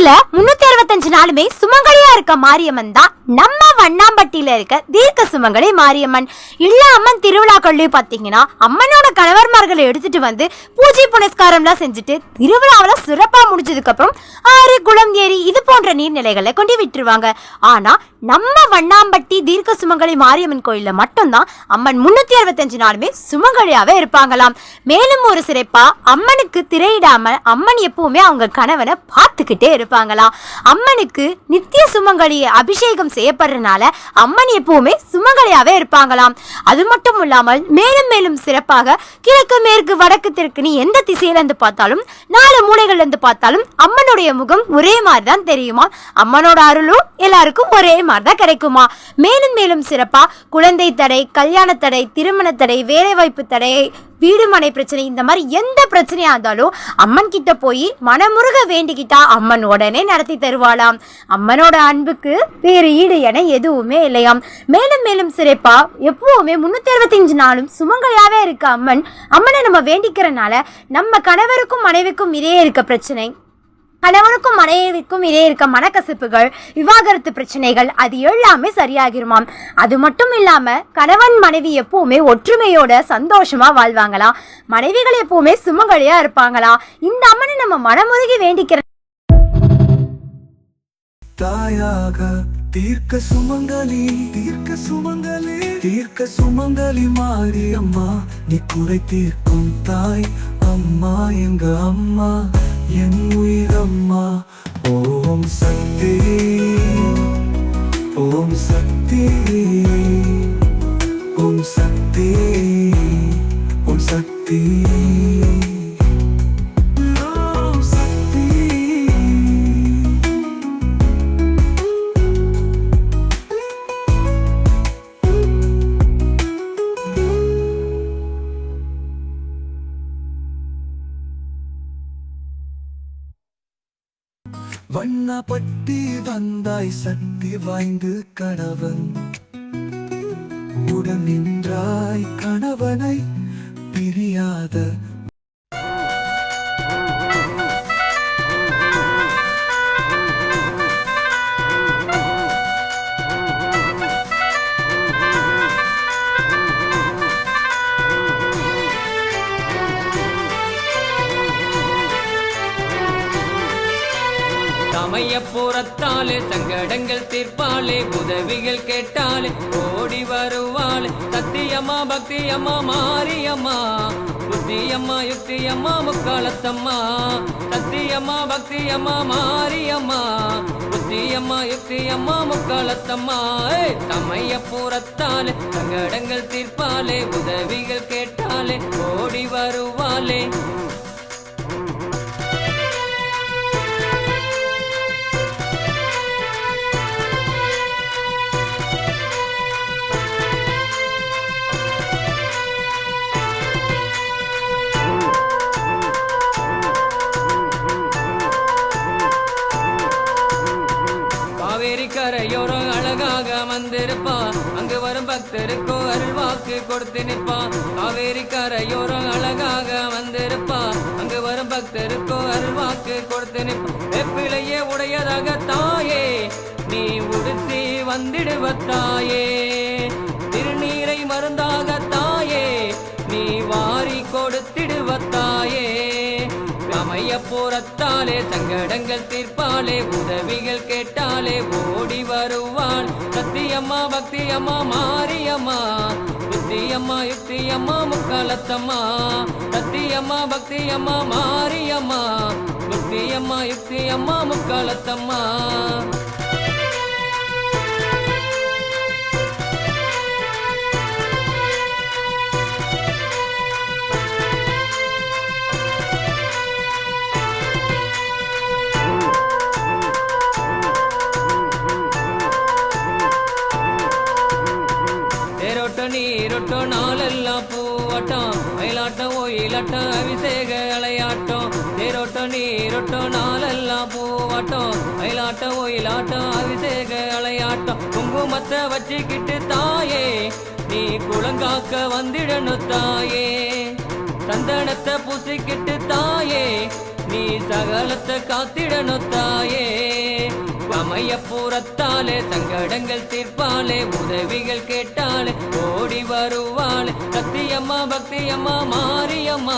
முன்னூத்தி இருபத்தஞ்சு நாளுமே சுமங்கலியா இருக்க மாரியம்மன் தான் நம்ம வண்ணாம்பட்டியில இருக்க தீர்க்க சுமங்கலி மாரியம்மன். இல்ல அம்மன் திருவிழாக்கள்லயும் பாத்தீங்கன்னா அம்மனோட கணவர்மார்களை எடுத்துட்டு வந்து பூஜை புனஸ்காரம்லாம் செஞ்சுட்டு திருவிழாவில சிறப்பா முடிஞ்சதுக்கு அப்புறம் ஆறு குளம் ஏரி இது போன்ற நீர்நிலைகளை கொண்டு விட்டுருவாங்க. ஆனா நம்ம வண்ணாம்பட்டி தீர்க்க சுமங்கலி மாரியம்மன் கோயில்ல மட்டும்தான் அம்மன் முன்னூத்தி அறுபத்தஞ்சு நாளுமே சுமங்கலியாவே இருப்பாங்களாம். மேலும் ஒரு சிறப்பா அம்மனுக்கு திரையிடாம அம்மன் எப்பவுமே அவங்க கணவனை பார்த்துக்கிட்டே இருப்பாங்களாம். அம்மனுக்கு நித்திய சுமங்கலி அபிஷேகம் செய்யப்படுறதுனால அம்மன் எப்பவுமே சுமங்கலியாவே இருப்பாங்களாம். அது மட்டும் இல்லாமல் மேலும் மேலும் சிறப்பாக கிழக்கு மேற்கு வடக்கு தெற்குன்னு எந்த திசையில இருந்து பார்த்தாலும் நாலு மூலைகள்ல இருந்து பார்த்தாலும் அம்மனுடைய முகம் ஒரே மாதிரி தான் தெரியுமா? அம்மனோட அருளும் எல்லாருக்கும் ஒரே மாதிரி தான் கிடைக்குமா? மேலும் மேலும் சிறப்பா குழந்தை தடை கல்யாண தடை திருமண தடை வேலைவாய்ப்பு தடை வீடு மனை பிரச்சனை இந்த மாதிரி எந்த பிரச்சனையாக இருந்தாலும் அம்மன் கிட்ட போய் மனமுருக வேண்டிக்கிட்டா அம்மன் உடனே நடத்தி தருவாளாம். அம்மனோட அன்புக்கு வேறு ஈடு என எதுவுமே இல்லையாம். மேலும் மேலும் சிறப்பா எப்பவுமே முன்னூத்தி அறுபத்தஞ்சு நாளும் சுமங்கலியாவே இருக்க அம்மன் அம்மனை நம்ம வேண்டிக்கிறனால நம்ம கணவருக்கும் மனைவிக்கும் இடையே இருக்க பிரச்சனை. கணவனுக்கும் மனைவிக்கும் இடையே இருக்க மனக்கசப்புகள் விவாகரத்து பிரச்சனைகள் அது எல்லாமே சரியாகிருமாம். அது மட்டும் இல்லாம கணவன் மனைவி எப்பவுமே ஒற்றுமையோட சந்தோஷமா வாழ்வாங்களாம் மனைவிகள் எப்பவுமே சுமங்கலியா இருப்பாங்களாம் இந்த அம்மனை நம்ம மனமுருகி வேண்டிக்கிற தாயாக தீர்க்க சுமங்கலி தீர்க்க சுமங்கலி தீர்க்க சுமங்கலி மாறி அம்மா. நீ குறை தீர்க்கும் தாய் அம்மா எங்க அம்மா. என் உயிர் ஓம் சக்தி ஓம் சக்தி ஓம் சக்தி ஓம் சக்தி கணவன். உடன் நின்றாய் கணவனை பிரியாத சமயப்புறத்தாலே சங்கடங்கள் தீர்ப்பாலே உதவிகள் கேட்டாலே ஓடி வருவாளே. சத்தியம்மா பக்தியம்மா மாரியம்மா. புத்தியம்மா யுக்தியம்மா முக்காலத்தம்மா. சத்தியம்மா பக்தியம்மா மாரியம்மா. புத்தியம்மா யுக்தியம்மா முக்காலத்தம்மா. ஏய், பூரத்தாலே சங்கடங்கள் தீர்ப்பாலே உதவிகள் கேட்டாலே ஓடி வருவாளே. வரும் பக்தருக்கோ அருள்வாக்கு கொடுத்து நிற்பான் காவேரி கரையோரம் அழகாக வந்திருப்பா. அங்கு வரும் பக்தருக்கோ அருள்வாக்கு கொடுத்து நிற்பான் வெப்பிலையே உடையதாக தாயே நீ உடுத்தி வந்திடுவ தாயே. திருநீரை மருந்தாக தாயே நீ வாரி கொடுத்திடுவ தாயே. சமயப்புறத்தாலே சங்கடங்கள் தீர்ப்பாலே உதவிகள் கேட்டாலே ஓடி வருவாள் சத்தியம்மா பக்தியம்மா மாரியம்மா புத்தியம்மா யுக்தியம்மா முக்காலத்தம்மா. சத்தியம்மா பக்தியம்மா மாரியம்மா புத்தியம்மா யுக்தியம்மா முக்காலத்தம்மா. பூவாட்டம் மயிலாட்டம் ஒயிலாட்டம் அபிஷேக அலையாட்டம். தேரோட்டம் நீரோட்டம் நாளெல்லாம் பூவாட்டம். மயிலாட்டம் ஒயிலாட்டம் அபிஷேக அலையாட்டம். குங்குமத்தை வச்சுக்கிட்டு தாயே நீ குளங்காக்க வந்திடணும் தாயே. சந்தனத்தை பூசிக்கிட்டு தாயே நீ சகலத்தை காத்திடணும் தாயே. சமயபுரத்தாலே சங்கடங்கள் தீர்ப்பாலே உதவிகள் கேட்டாலே ஓடி வருவாளே. சத்தியம்மா பக்தியம்மா மாரியம்மா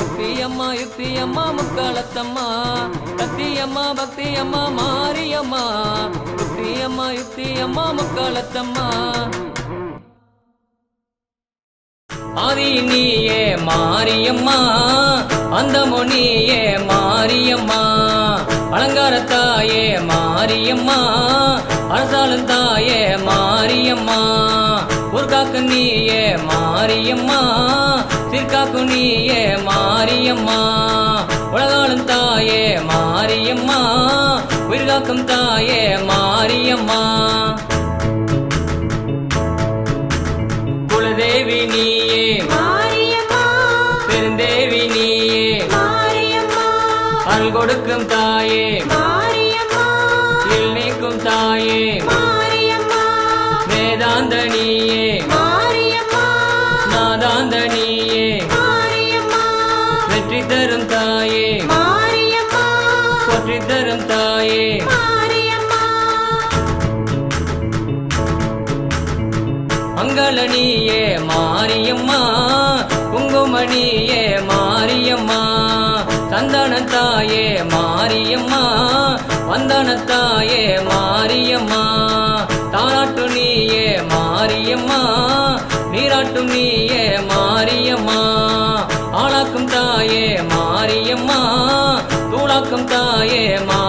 யுக்தியம்மா யுக்தியம்மா முக்காலத்தம்மா சத்தியம்மா பக்தியம்மா மாரியம்மா யுக்தியம்மா யுக்தியம்மா முக்காலத்தம்மா ஆதி நீயே மாரியம்மா அந்த நீயே மாரியம்மா. அலங்காரத்தாயே மா மாரியம்மா அரசாலும் தாயே மாரியம்மா ஊர்காக்கு நீயே மாரியம்மா சிற்காக்கு நீயே மாரியம்மா உலகாலும் தாயே மாரியம்மா உயிர்காக்கும் தாயே மாரியம்மா. குலதேவி நீயே மாரியம்மா பெருந்தேவி நீயே மாரியம்மா அருள் கொடுக்கும் தாயே மாரியம்மா குங்குமணியே மாரியம்மா. சந்தனத்தாயே மாரியம்மா வந்தனத்தாயே மாரியம்மா. தாராட்டு நீயே மாரியம்மா நீராட்டு நீயே மாரியம்மா. ஆளாக்கும் தாயே மாரியம்மா தூளாக்கும் தாயே மா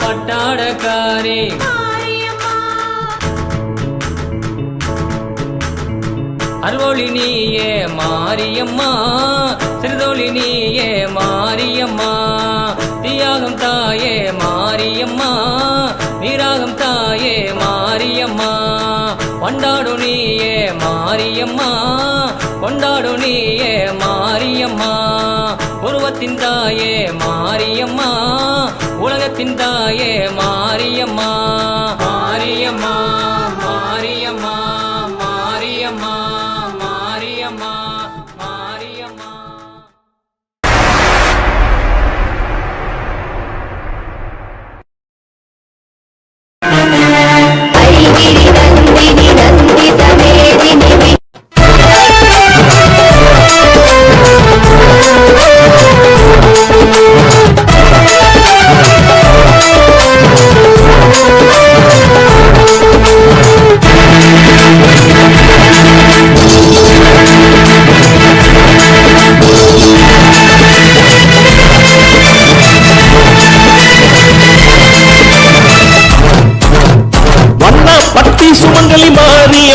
பட்டாடக்காரி. மாரியம்மா. அருளொளி நீயே மாரியம்மா. சிறுதொளி நீயே மாரியம்மா. தீயாகம் தாயே மாரியம்மா. நீராகம் தாயே மாரியம்மா. கொண்டாடு நீயே மாரியம்மா. கொண்டாடு நீயே மாரியம்மா. உருவத்தின் தாயே மாரியம்மா. உலகத்தின் தாயே மாரியம்மா மாரியம்மா. மாரியம்மா.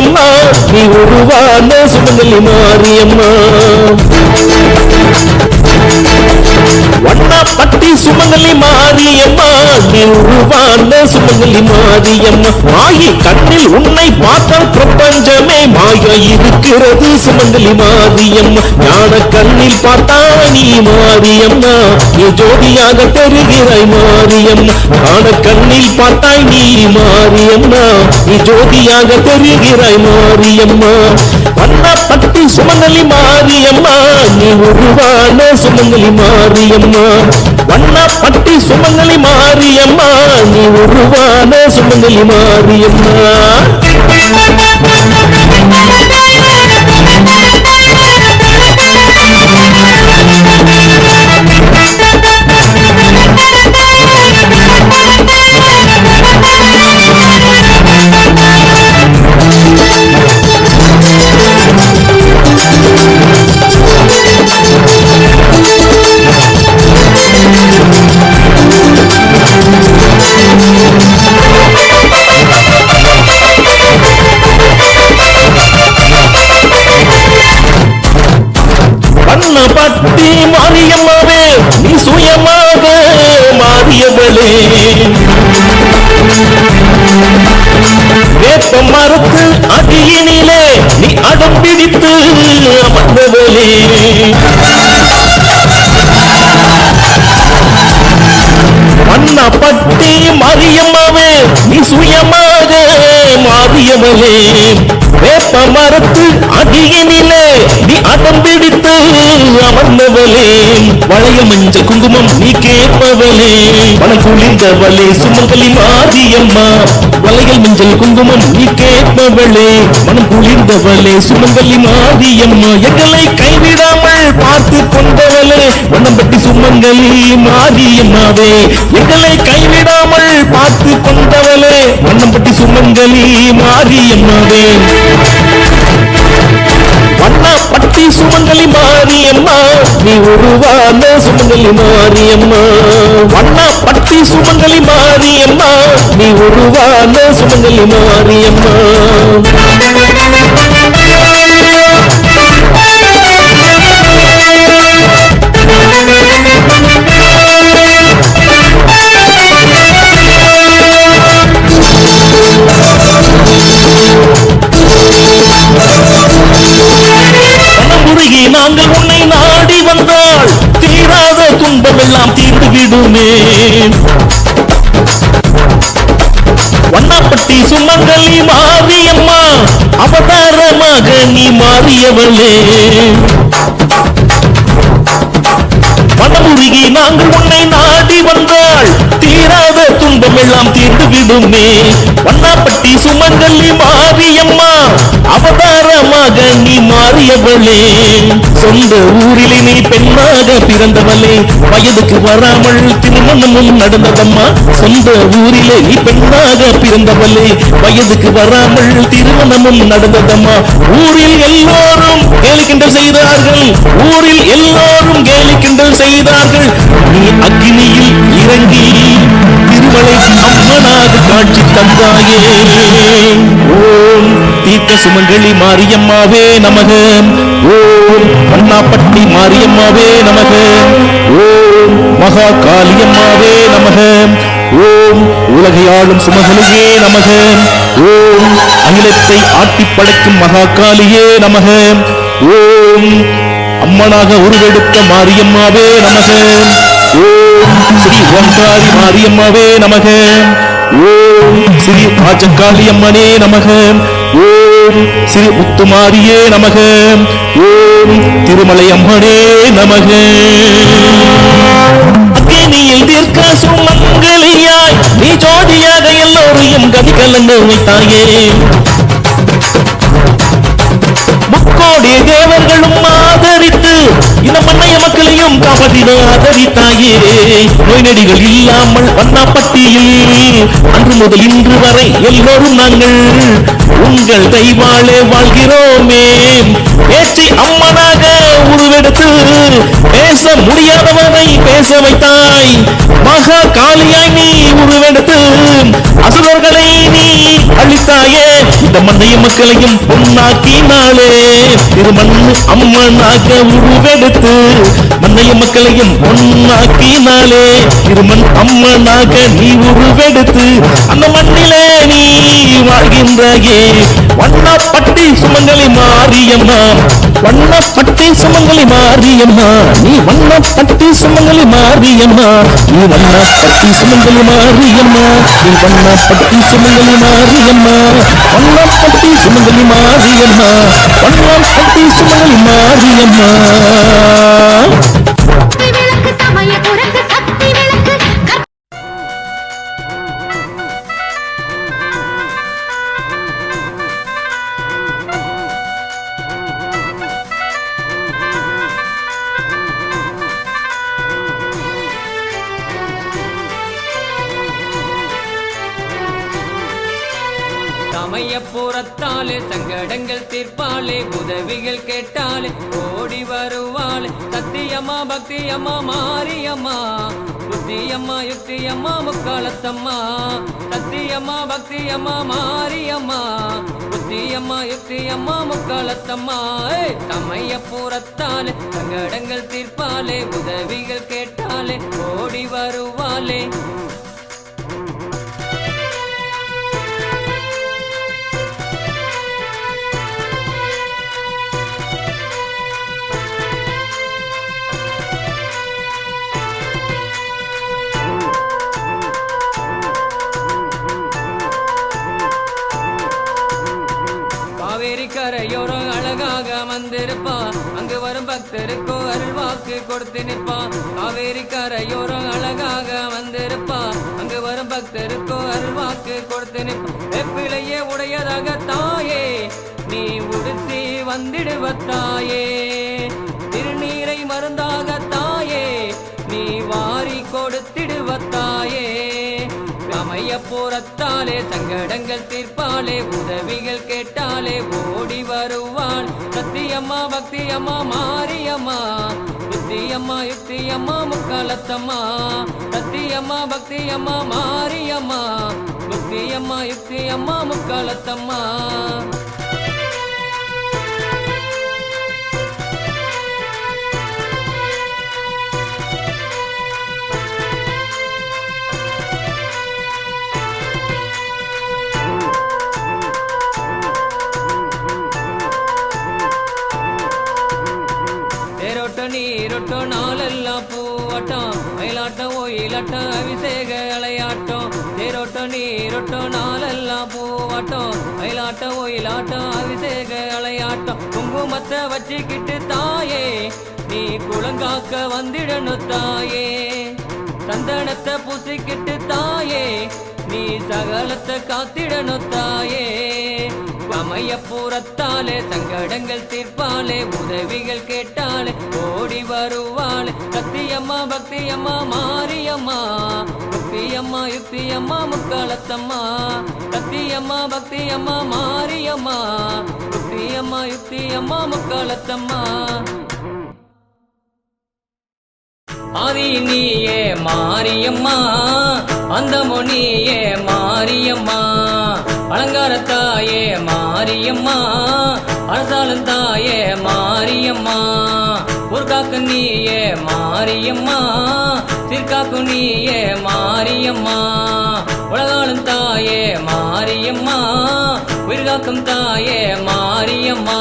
மாரியம்மா நீ உருவான சுமங்கலி மாரியம்மா. சுமங்கலி மாரியம்மா நீ உருவான சுமங்கலி மாரியம்மா. மாயி கண்ணில் உன்னை பார்த்தால் பிரபஞ்சமே மாயா இருக்கிறது சுமங்கலி மாரியம்மா. ஞான கண்ணில் பார்த்தா நீ மாரியம்மா. நீ ஜோதியாக தெரிகிறாய் மாரியம்மா. ஞான கண்ணில் பார்த்தாய் நீ மாரியம்மா. நீ ஜோதியாக தெரிகிறாய் மாரியம்மா. பட்டி சுமங்கலி மாரியம்மா. நீ உருவான சுமங்கலி மாரியம்மா. வண்ணா பட்டி சுமங்கலி மாரியம்மா நீ உருவான சுமங்கலி மாரியம்மா. மாரியம்மாவே நீ சுயமாக மாறியவளே வேப்ப மரத்து அடியினிலே நீ அடம் பிடித்து அமர்ந்தவளே. வளைய மஞ்சள் குங்குமம் நீ கேட்பவளே. மனம் குளிர்ந்தவளே சுமங்கலி மாரியம்மா. வளையல் மஞ்சள் குங்குமம் நீ கேட்பவளே. மனம் குளிர்ந்தவளே சுமங்கலி மாரியம்மா. எங்களை கைவிடாமல் பார்த்து கொண்டவளே வண்ணம்பட்டி சுமங்கலி மாரியம்மாவே எங்களை கைவிடாமல் பார்த்து கொண்டவளே வண்ணம்பட்டி சுமங்கலி மாரியம்மாவே பட்டி சுமங்கலி மாரியம்மா நீ உருவான சுமங்கலி மாரியம்மா வண்ணப்பட்டி சுமங்கலி மாரியம்மா நீ உருவான சுமங்கலி மாரியம்மா மாறியவளே. மனமுருகி நாங்கள் எல்லாம் தீர்ந்து விடுமே வண்ணாப்பட்டி சுமங்கல்லி மாரியம்மா அவதாரமாக நீ மாறியவளே. சொந்த ஊரிலே நீ பெண்ணாக பிறந்தவளே. வயதுக்கு வராமல் திருமணமும் நடந்ததம்மா. சொந்த ஊரிலே நீ பெண்ணாக பிறந்தவளே. வயதுக்கு வராமல் திருமணமும் நடந்ததம்மா. ஊரில் எல்லோரும் கேலி கிண்டல் செய்தார்கள். ஊரில் எல்லோரும் கேலி கிண்டல் செய்தார்கள். நீ அக்னியில் இறங்கி திருமலை அம்மனாக காட்சி தந்தாயே. ஓம் தீர்த்த சுமங்கலி மாரியம்மாவே நமக. ஓம் அண்ணாப்பட்டி மாரியம்மாவே நமக. ஓம் மகா காளியம்மாவே நமக. ஓம் உலகை ஆளும் சுமகலியே நமக. ஓம் அகிலத்தை ஆட்டி படைக்கும் மகா காளியே நமக. ஓம் அம்மனாக உருவெடுத்த மாரியம்மாவே நமக. ஓம் ஸ்ரீ ஓங்காரி மாரியம்மாவே நமக. ஓம் ஸ்ரீ ராஜகாளி அம்மனே நமக. ஓம் ஸ்ரீ முத்துமாரியே நமக. ஓம் திருமலை அம்மனே நமக. அக்கினியில் தீர்க்க சுமங்கலியாய் நீ ஜோதியாக எல்லோரையும் கதி கலந்து வைத்தாயே முக்கோடி தேவர்களும் ஆதரித்து இந்த மண்ணைய மக்களையும் காப்பாற்றிட ஆதரித்தாயே நோய் நடிகள் இல்லாமல் வண்ணாப்பட்டியில் அன்று முதல் இன்று வரை எல்லோரும் நாங்கள் உங்கள் தெய்வாலே வாழ்கிறோமே. பேச்சை அம்மனாக உருவெடுத்து பேச முடியாதவனை பேச வைத்தாய். மகா காளியாய் நீ உருவெடுத்து அசுரர்களை நீ அழித்தாயே. இந்த மண்ணையும் மக்களையும் பொன்னாக்கினாலே இது திருமண் அம்மனாக உருவெடுத்து மண்ணையும் மக்களையும் பொன்னாக்கினாலே இது மண் அம்மனாக நீ உருவெடுத்து அந்த மண்ணிலே நீ வாழ்கின்றாயே. வண்ணப்பட்டி சுமங்கலி மாரியம்மா. வண்ணப்பட்டி சுமங்கலி மாரியம்மா. நீ வண்ணப்பட்டி சுமங்கலி மாரியம்மா. நீ வண்ணப்பட்டி சுமங்கலி மாரியம்மா. நீ வண்ணப்பட்டி சுமங்கலி மாரியம்மா. வண்ணப்பட்டி சுமங்கலி மாரியம்மா. வண்ணப்பட்டி சுமங்கலி மாரியம்மா. சமயப்புறத்தாலே சங்கடங்கள் தீர்ப்பாலே உதவிகள் கேட்டாலே ஓடி வருவாளே. சத்தியம்மா பக்தியம்மா மாரியம்மா புத்தியம்மா யுக்தியம்மா முக்காலத்தம்மா. சத்தியம்மா பக்தியம்மா மாரியம்மா புத்தியம்மா யுக்தியம்மா முக்காலத்தம்மா. தமைய சமயப்புறத்தாலே சங்கடங்கள் தீர்ப்பாலே உதவிகள் கேட்டாலே ஓடி வருவாளே. கரையோரம் அழகாக வந்திருப்பா அங்கு வரும் பக்தருக்கோ அருள் வாக்கு கொடுத்து நிற்பான் காவேரி கரையோரம் அழகாக வந்திருப்பா அங்கு வரும் பக்தருக்கோ அருள் வாக்கு கொடுத்து நிற்பான் வெப்பிலையே உடையதாக தாயே நீ உடுத்தி வந்திடுவ தாயே. திருநீரை மருந்தாக தாயே நீ வாரி கொடுத்திடுவ தாயே. அமைய போறத்தாலே சங்கடங்கள் தீர்ப்பாலே உதவிகள் கேட்டாலே ஓடி வருவாள். சத்தியம்மா பக்தியம்மா மாரியம்மா புத்தியம்மா யுக்தியம்மா முக்காலத்தம்மா. சத்தியம்மா பக்தியம்மா மாரியம்மா புத்தியம்மா யுக்தியம்மா முக்காலத்தம்மா. மயிலாட்டம் அபிஷேக விளையாட்டம் தேரோட்டம் நீரோட்டம் நாளெல்லாம் பூவாட்டம் மயிலாட்டம் ஒயிலாட்டம் அபிஷேக விளையாட்டம் குங்குமத்தை வச்சுக்கிட்டு தாயே நீ குளங்காக்க வந்திடணும் தாயே. சந்தனத்தை பூசிக்கிட்டு தாயே நீ சகலத்தை காத்திடணும் தாயே. அமையப்புறத்தாலே சங்கடங்கள் தீர்ப்பாலே உதவிகள் கேட்டாலே ஓடி வருவாளே. சத்தியம்மா பக்தியம்மா மாரியம்மா யுக்தியம்மா யுக்தியம்மா முக்காலத்தம்மா சத்தியம்மா பக்தியம்மா மாரியம்மா யுக்தியம்மா யுக்தியம்மா முக்காலத்தம்மா ஆதி நீயே மாரியம்மா அந்த நீயே மாரியம்மா. அலங்காரத்தாயே மாரியம்மா அரசாலும் தாயே மாரியம்மா. ஒரு காக்கு நீயே மாரியம்மா திருக்காக்கு நீயே மாரியம்மா. உலகாலும் தாயே மாரியம்மா உயிர்காக்கும் தாயே மாரியம்மா.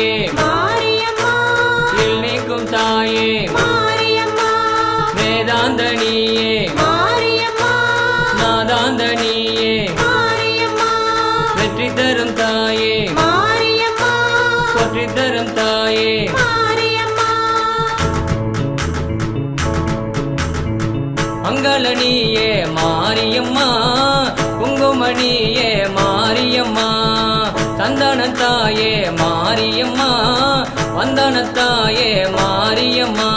தாயே. நீக்கும் தாயே. மாரியம்மா. வேதாந்த நீயே நாதாந்த நீயே வெற்றி தரும் தாயே. போற்றி தரும் தாயே. மாரியம்மா. மங்களனியே மாரியம்மா. குங்குமணியே மாரியம்மா. சந்தன தாயே வந்தன தாயே மாரியம்மா.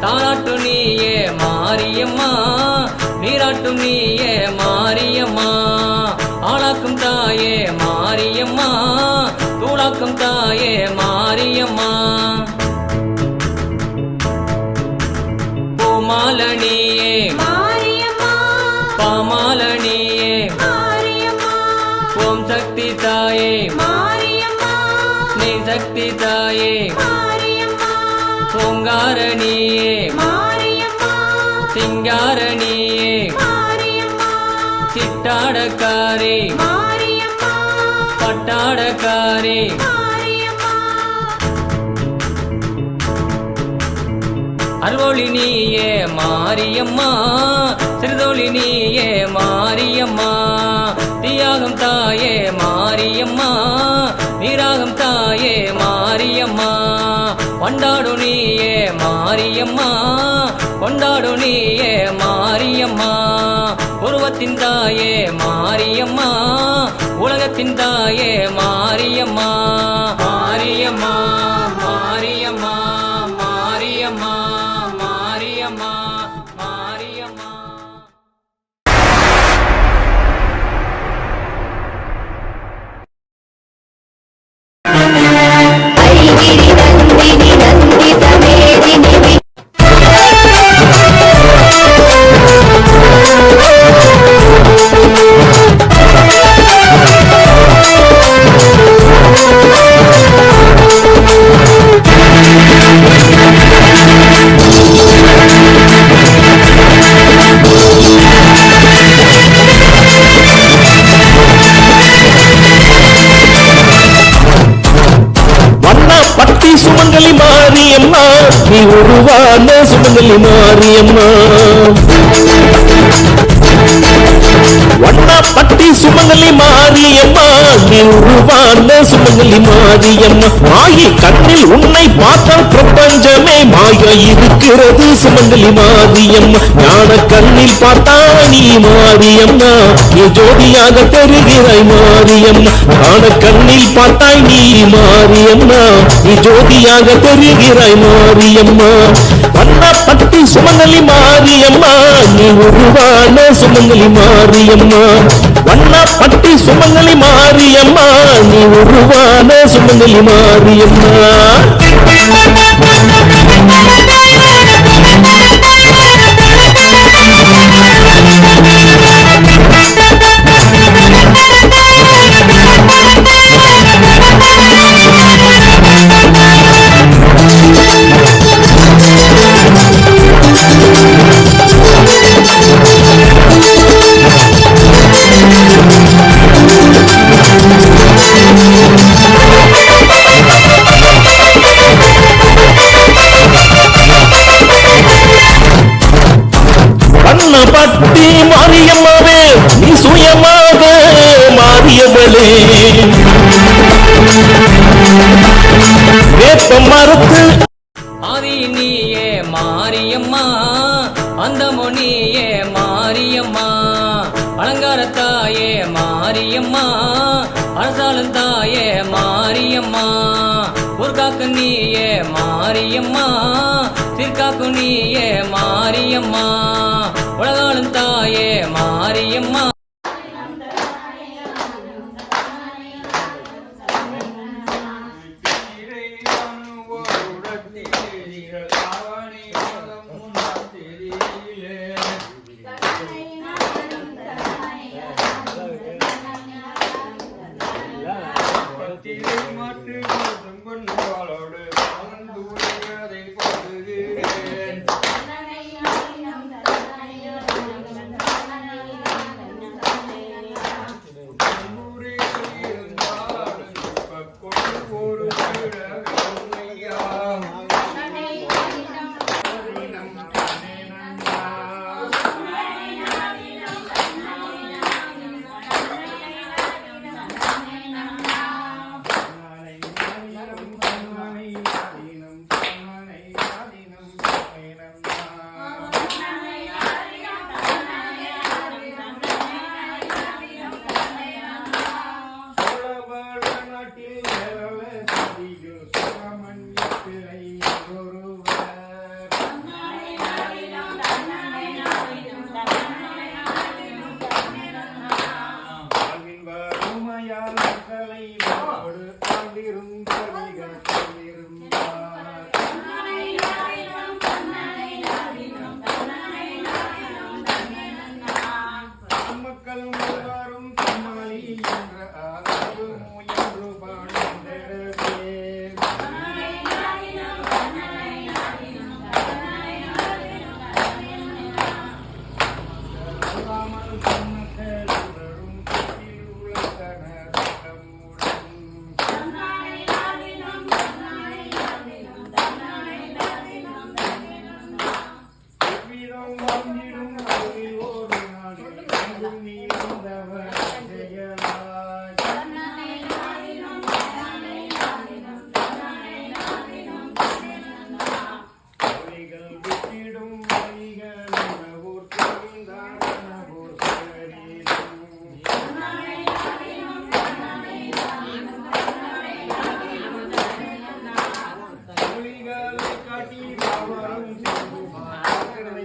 தாலாட்டு நீயே மாரியம்மா. நீராட்டும் நீயே மாரியம்மா. ஆளாக்கும் தாயே மாரியம்மா. தூளாக்கும் தாயே மாரியம்மா. பூமாலனியே மாரியம்மா. பாமாலனியே மாரியம்மா. ஓம் சக்தி தாயே. சக்தி தாயே மாரியம்மா. சிங்காரணியே. சிட்டாடக்காரி. பட்டாடக்காரி. அருளொளி நீயே மாரியம்மா. சிறுதொளி நீயே மாரியம்மா. தீயாகும் தாயே மாரியம்மா. நீராகும் தாயே மாரியம்மா கொண்டாடு நீயே மாரியம்மா. உருவத்தின் தாயே மாரியம்மா உலகத்தின் தாயே மா வாழ உருவான சுமங்கலி மாரியம்மா. பட்டி சுமங்கலி மாரியம்மா. நீ உருவான சுமங்கலி மாரியம்மா. மாயை கண்ணில் உன்னை பார்த்தால் பிரபஞ்சமே. மாயா இருக்கிறது சுமங்கலி மாரியம்மா. ஞான கண்ணில் பார்த்தா நீ மாரியம்மா. நீ ஜோதியாக தெரிகிறாய் மாரியம்மா. ஞான கண்ணில் பார்த்தாய் நீ மாரியம்மா. நீ ஜோதியாக தெரிகிறாய் மாரியம்மா. பட்டி சுமங்கலி மாரியம்மா. நீ உருவான சுமங்கலி மாரியம்மா. வண்ணா பட்டி சுமங்கலி மாரியம்மா நீ உருவான சுமங்கலி மாரியம்மா. மாரியம்மா நீயே மாரியம்மா. உலகாலும் தாயே மாரியம்மா.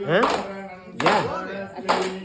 Huh? Yeah. yeah.